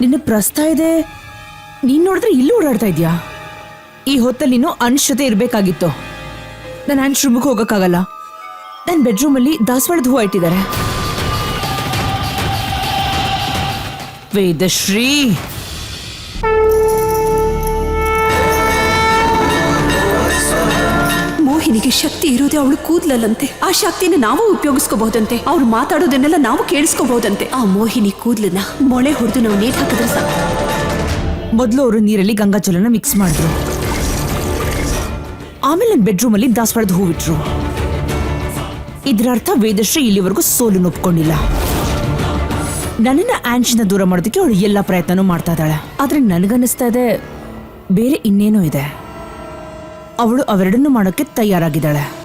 ನಿನ್ನ ಪ್ರಸ್ತ ಇದೆ. ನೀನ್ ನೋಡಿದ್ರೆ ಇಲ್ಲೂ ಓಡಾಡ್ತಾ ಇದ್ಯಾ? ಈ ಹೊತ್ತಲ್ಲಿ ನೀನು ಅನ್ಶ್ ಜೊತೆ ಇರ್ಬೇಕಾಗಿತ್ತು. ನಾನು ಅನ್ಶ್ ರೂಮಿಗೆ ಹೋಗಕ್ಕಾಗಲ್ಲ. ನನ್ನ ಬೆಡ್ರೂಮಲ್ಲಿ ದಾಸವಾಳದ ಹೂವು ಇಟ್ಟಿದ್ದಾರೆ. ವೇದಶ್ರೀ! ಮೋಹಿನಿಗೆ ಶಕ್ತಿ ಇರೋದೇ ಅವಳು ಕೂದ್ಲಲ್ಲಂತೆ. ಆ ಶಕ್ತಿನ ನಾವು ಉಪಯೋಗಿಸ್ಕೋಬಹುದಂತೆ. ಅವ್ರು ಮಾತಾಡೋದನ್ನೆಲ್ಲ ನಾವು ಕೇಳಿಸ್ಕೋಬಹುದಂತೆ. ಆ ಮೋಹಿನಿ ಕೂದ್ಲನ್ನ ಮೊಳೆ ಹೊಡೆದು ನಾವು ನೇತ್ ಹಾಕಿದ್ರೆ ಸಾಕು. ಮೊದಲು ಅವರು ನೀರಲ್ಲಿ ಗಂಗಾಜಲನ ಮಿಕ್ಸ್ ಮಾಡಿದ್ರು. ಆಮೇಲೆ ನನ್ನ ಬೆಡ್ರೂಮಲ್ಲಿ ದಾಸವಾಳದ ಹೂ ಇಟ್ರು. ಇದರ ಅರ್ಥ ವೇದಶ್ರೀ ಇಲ್ಲಿವರೆಗೂ ಸೋಲು ಒಪ್ಕೊಂಡಿಲ್ಲ. ನನ್ನನ್ನ ಆಂಚಿನ ದೂರ ಮಾಡೋದಕ್ಕೆ ಅವಳು ಎಲ್ಲ ಪ್ರಯತ್ನನೂ ಮಾಡ್ತಾ ಇದ್ದಾಳೆ. ಆದ್ರೆ ನನಗನ್ನಿಸ್ತಾ ಇದೆ, ಬೇರೆ ಇನ್ನೇನೋ ಇದೆ. ಅವಳು ಅವೆರಡನ್ನೂ ಮಾಡೋಕ್ಕೆ ತಯಾರಾಗಿದ್ದಾಳೆ.